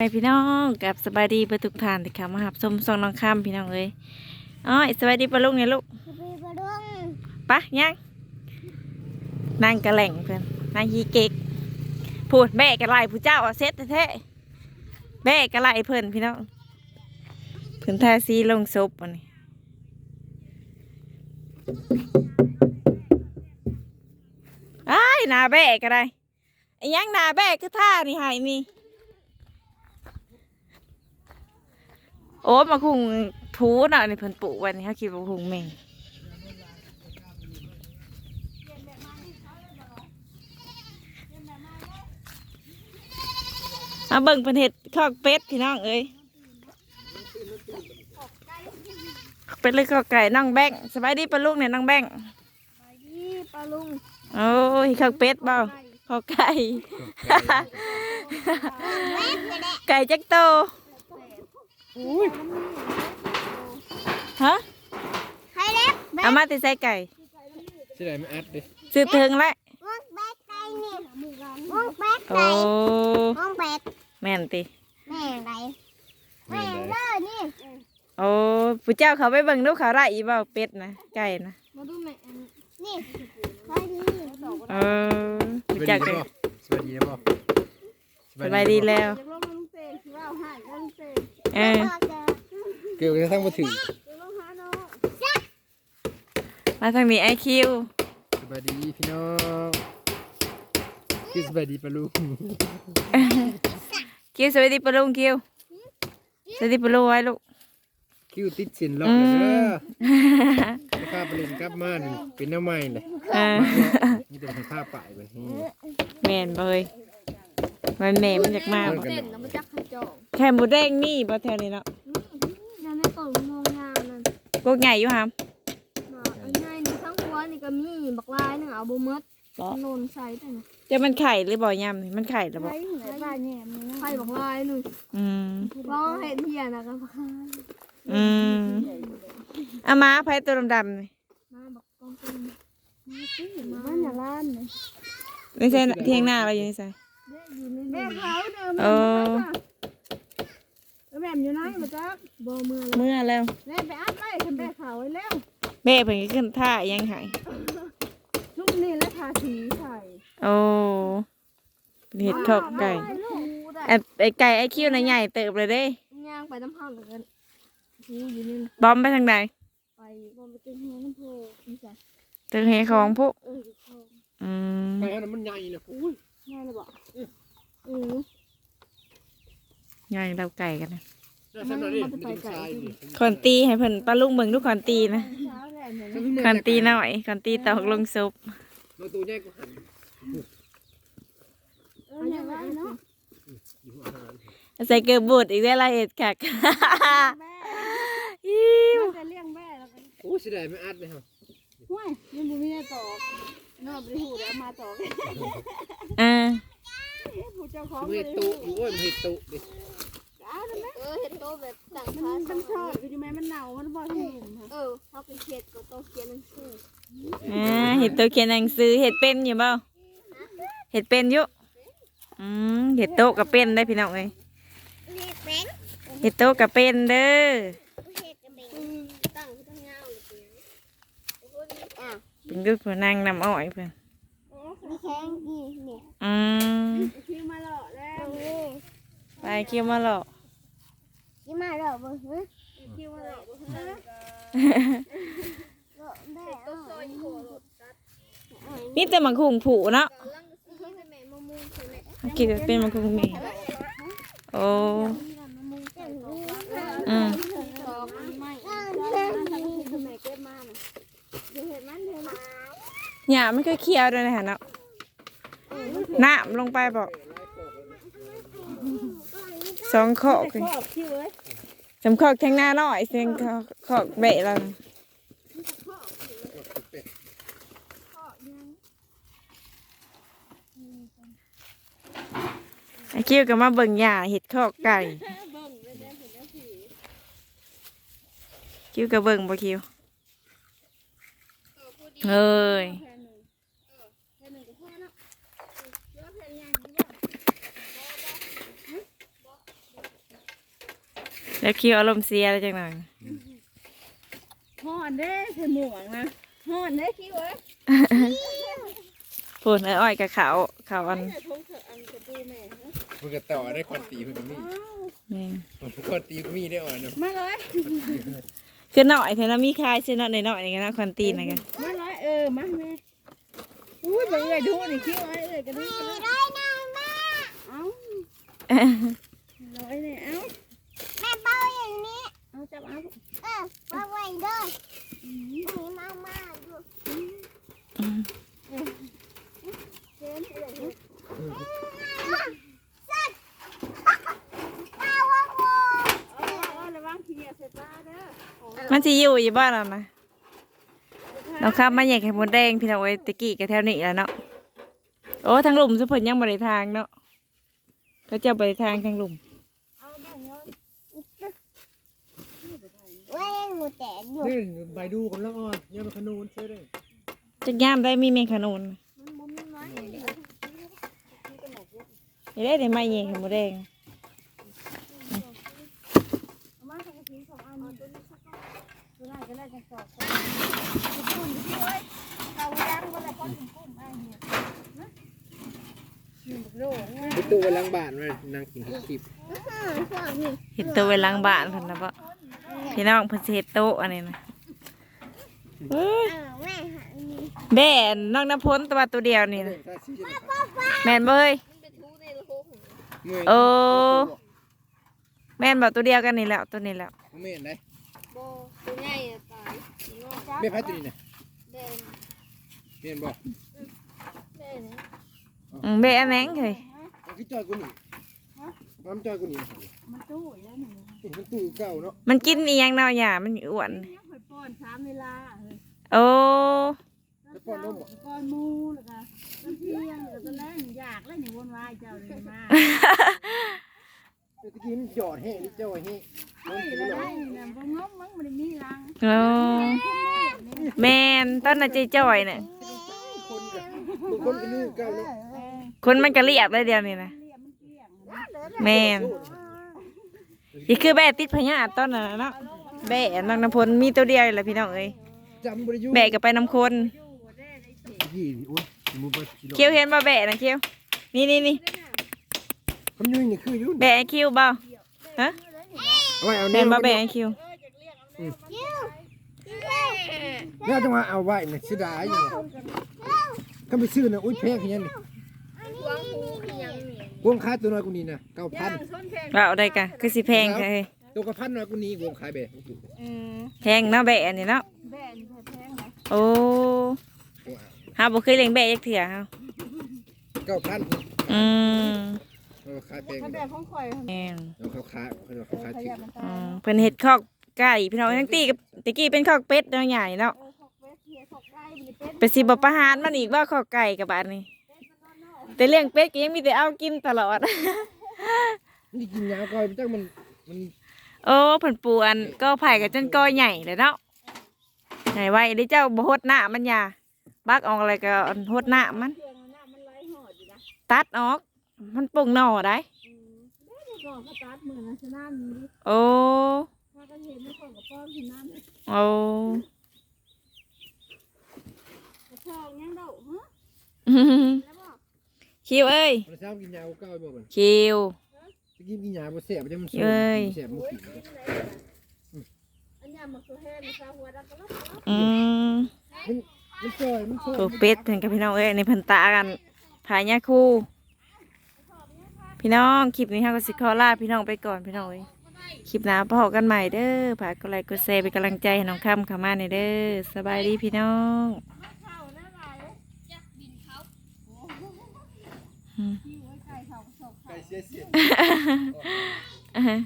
ไปพี่น้องกับสบายดีเบอร์ทุกทานเลยค่ะมาหับส้มซองน้องข้ามพี่น้องเลยอ๋อยสบายดีปะลูกเนี่ยลูกสปีบดุงปะยังนั่งกระแหล่งเพื่อนนั่งฮีเก๊กพูดแม่กระไลผู้เจ้าเอาเซ็ตแท้ๆแม่กระไลเพื่อนพี่น้องเพื่อนทาสีลงศพวันนี้อ้ายหนาแบกอะไรไอ้ยังหนาแบกคือท่านี่หายนี่ อ้มาคุงทูน่ะนี่เพิ่นปลูกไวันนี้เขาคิดว่าคุงแม่งเอาเบิ่งเพิ่นเห็ดข้าวเป็ดพี่น้องเอ้ยเป็ดเลยข้าวไก่น้องแบงค์สบายดีปะลูกเนี่ยน้องแบงค์ไปดีปลาลุงโอ้ยข้าวเป็ดเปล่าข้าวไก่ ไก่จักโต ฮะใครเล็บเอามาติใส่ไก่ชื่ออะไรไม่อัดดิซื้อเทิงแล้ววงแบกไก่นี่วงแบกโอ้ไก่วงแบกแม่นติแม่ไรแม่เด้อนี่โอ้ผู้เจ้าเขาไปเบิ่งดูเขาไร่อีบ่าเป็ดนะไก่นะมาดูแม่นี่ไปดีเออสผู้วัสเจ้าดีก็นะบ่สวัสดีนะบ่สบายดีแล้วจะลงลุงเตะว่าหายลุงเตะ เออเกี่ยวกับทั้งมาถึงจะลงหาน้องมาทางนี้ไอคิวสบายดีพี่น้องคือสบายดีปะลูกคิวสวัสดีปะลุงคิวสวัสดีปะลุงไว้ลูกคิวติดสินล็อกเลยเด้อไม่ข้าไปเล่นกลับมานี่เป็นน้ำใหม่เลยเออมีแต่ให้ผ้าป่ายไปนี่แม่นบ่เฮ้ยมันแม่มันอยากมาเพื่อนบ่กันเต้นเนาะน้ำมันจักขจอง แค่หมูแดงนี่บ่แถวนี้เนาะนั่นในกล่องมองงามนั่นพวกใหญ่อยู่หามมาเอาง่ายนี่ทั้งหัวนี่ก็มีบักลายนึงเอาบ่หมดบ่โลนใส่แต่นะจะมันไข่หรือบ่ยำนี่มันไข่หรือบ่ใส่หัวบ้านแหนมไข่บักลายนึงอืมร้องเห็นเฮียนะก็บักลายอืมเอามาไผตัวดำๆนี่มาบักกองเป็นมาสิมาอย่าล้านเลยไม่ใช่เที่ยงหน้าเราอยู่นี่ใส่แม่เขาเดิมโอ้ แม่อยู่ไหนมาจักบ่มือเมื่อแล้วแม่ไปอัดไว้คันแม่เขาไว้แล้วแม่เพิ่งขึ้นท่ายังหายลูกนี่และทาสีใส่โอ้เห็ดขอบไก่ไอ้ไอ้ไก่ไอ้คิ้วน่ะใหญ่เติบเลยเด้ย่างไปน้ำห้องกันนี่อยู่นี่บอมไปทางไหนไปบอมไปตึงหัวน้ำโพนี่จ้ะตึงเฮของพวกเอออยู่คลองอืมไปอันนั้นมันใหญ่เลยอุ้ยง่ายเลยบอกอื อใหญ่เราไก่กันนะน่าสนุกดิมันเป็นทรายดิคอนตีให้เพิ่นปลาลุงเบิ่งดูคอนตีนะเช้าแหละเนี่ยคอนตีหน่อยคอนตีตอกลงซุปมาตัวใหญ่กว่าหันเอออย่างไรเนาะอยู่อาหารใส่เกลือบูดอีกได้ละเอ็ดคักแม่อิ้วจะเลี้ยงแม่แล้วกันโอ้สิได้ไม่อัดเลยครับห้วยมันบุมีได้ตอกนอกไปหูแล้วมาตอกอ่า ผู้เจ้าของเห็ดตุอยู่โอ้ยเห็ดตุดิเออเห็ดโตแบบต่างชาติมันชอบอยู่แม่มันหนาวมันบ่ทำหนุ่มเออเขาเป็นเขียดก็โตเขียนหนังสืออ่าเห็ดตัวเขียนหนังสือเห็ดเป็นอยู่เปล่าเห็ดเป็นอยู่อืมเห็ดโตะกับเป็นได้พี่น้องเอ้ยเห็ดเป็นเห็ดโตะกับเป็นเด้อเห็ดเป็นตั้งตั้งยาวเลยอะเป็นรูปนางนำอ้อยเพื่อน มีแข้งนี่เนี่ยอืมคิวมาหล่อแล้วไปเคี้ยวมาหรอกคิวมาหล่อบ่ฮะคิวมาหล่อบ่ฮะหล่อแม่ก็ซอยโคโรตัดนี่แต่มังคุงผูเนาะกำลังสิให้แม่มะม่วงใช่ไหมกินเป็นมังคุงมีโอ้มะม่วงใส่ตอกอืมตอกไม่แม่แม่เก็บมาน่ะเดี๋ยวเห็นมันเดี๋ยวมาหยามันก็เคี้ยวด้วยนะฮะเนาะ น้ำลงไปบอกสองขอกเลยชอคิวเอ้ยสำขอกแทงหน้าหน่อยเสียงขอกขอกเบะแล้วนะไอ้คิวก็มาเบิ่งหญ้าเห็ดขอกไก่คิวก็เบิ่งบ่คิวเฮ้ย แล้วคิวอารมณ์เสียแล้วจังหน่อยห่อนเด้ใส่หมวกนะห่อนเด้คิวเอ้ยพูดอ้อยกับเขาเขาอันแต่ทงเถอะอันกระดูแม่ฮะเพิ่นก็ต่อได้คอนตีเพิ่นก็มีนี่คอนตีก็มีได้อ่อนเนาะมาเลยคือหน่อยเท่านั้นมีคลายซื้อหน่อยหน่อยนี่กันนะควันตีนนะกันมาเลยเออมาแม่อุ้ยไปเลยดูนี่คิวเอ้ยเอ้ยกระดูกระดูกได้นางแม่เอ้าร้อยเนี่ยเอ้า แม่เป้าอย่างนี้ เอา จับเอาเออมาไว้เด้อมีมามาอยู่เชิญไปเลยป้าว่าโว้เออเออระวังขี้เหยียบใส่ปลาเด้อมันจะอยู่อยู่บ้านเรานะเราข้ามมาแยกไข่มดแดงพี่น้องเอ้ยตะกี้กับแถวนี้แล้วเนาะโอ้ทางหลุมสุพรรณยังบริทางเนาะก็จะบริทางทางหลุม ไว้งูแตกอยู่นี่ใบดูกำลังอ่อนยังเป็นขนูนเชื่อได้จะย่ามได้มีเมฆขนุนนี่ได้แต่ไม่แยกไข่มดแดงมาสักทีสองอันตัวนี้สักตัวไหนก็ได้จะสอบคุณคิวเอ้ยเรายังบ่ได้ก้อนกุ้มไอ้เนี่ยนะนี่บักโลเนี่ยประตูไว้หล้างบ้านไว้นั่งกินข้าวคลิปเห็ดตัวไว้หล้างบ้านเพิ่นนะปะ พี่น้องเพิ่นสิเห็ดโต๊ะอันนี้นะเอ้ยเออแม่หามีแม่น้องน้ำพ้นตัวตัวเดียวนี่นะถ้าซีจะแม่นบ่เอ้ยเมื่อยโอ้แม่นบอกตัวเดียวกันนี่แหล้วตัวนี้แหล้วเมื่อยได้บ่ตัวใหญ่อะตายนอกจากเมื่อยพัดตัวนี้นะเด่นเมื่อยบ่เด่นอืมเบะอันแหนงเลยเอาขี้จอยกูนี่มั นจอยกูนี่มันตู้แล้วนี่เห็นมันตู้เก่าเนาะมันกินอีหยังเนาะหย่ามันอ้วนยังค่อยป้อนสามเวลาเฮ้ยโอ้แล้วป้อนนมบ่ป้อนหมูแล้วก็ตอนเที่ยงแล้วก็ตอนแรกอยากแล้วนี่วนวายเจ้าเลยมาเมื่อกี้มันหยอดแห้งนี่เจ้าแห้งเฮ้ยแล้วได้นี่นะบ่งบมั้งมันมีรังโอ้แมนต้นน่ะใจจ่อยน่ะคนกับบางคนก็นึ่งเก่าเนาะคนมันก็เรียบเลยเดียวนี่นะ แมนนี่คือแบะติดพญาต้นน่ะเนาะแบะน้องน้ำพลมีตัวเดียวแหละพี่น้องเอ้ยจำบริยุแบะก็ไปน้ำคนยี่โอ้ยมูบกิโลเคี้ยวเห็นบ่แบะนะเคี้ยวนี่นี่นี่คำยืนนี่คือยุ่นแบะไอ้คิ้วบ่ฮะเอาไว้เอาแม่แน่นบ่แบะไอ้คิ้วแล้วจังหวะเอาไว้เนี่ยเสียดายอยู่ก็ไปซื้อนะอุ้ยแพงขนาดนี้วางปูคือยังเนี่ ยวงค้าตัวน้อยกูนี่นะเก้าพันส้นแพงว่าเอาได้กะคือสิแพงค่ะเฮ้ยตัวกระพันน้อยกูนี่วงขายแบบอืมแพงเนาะแบะอันนี้เนาะแบนแพงนะโอ้ฮาบ่เคยเลี้ยงแบะจักเถื่อเฮาเก้าพันอืมเราขายแพงถ้าแบบของข่อยแม่นเราเขาขายเราเขาขายขถึยังบมันอืตายมเพิ่นเฮ็ดคอกไก่พี่น้องทั้งตีกับตะกี้เป็นคอกเป็ดเนาะใหญ่เนาะเออขอกเวสเฮียขอกไก่มันเป็นไปสิบ่ประหารมันอีกบ่คอกไก่กับอันนี้ แต่เลี้ยงเป็ดก็ยังมีแต่เอากินตลอด นี่กินยาก่อยจังมันมันโอ้เพิ่นปูอันก็ไผ่กับจนก็ใหญ่เลยเนาะใหญ่ไว้ได้เจ้าบ่ฮดหน้ามันยาบักออกอะไรก็อันฮดหน้ามันเครื่องมันน่ะมันไหลหอดอยู่นะตัดออก มันปรุงหน่อได้ อืมได้ได้ก่อนก็ตัดมือนะชนะมีดิโอ้ถ้าก็เห็นไม่ก่อนกับป้อนที่นั่นโอ้กระชอกยังเดาฮะ คิวเอ้ยมันเช้ากินยาเก้าบ่มันคิวตะกี้กินยาบ่แสบจังมันเอ้ยแสบมันกินอันยามักตัวแห้งซาหัวดักก็แล้วอืมมันจอยมันจอยตัวเป็ดเพิ่นกับพี่น้องเอ้ยในเพิ่นตากันผายาคู่ พี่น้องคลิปนี้เฮาก็สิขอลาพี่น้องไปก่อนพี่น้องเอ้ยคลิปหน้าพบกันใหม่เด้อฝากกดไลค์กดแชร์เป็นกำลังใจให้น้องค่ำเข้ามาในอยเด้อสบายดีพี่น้อง อืม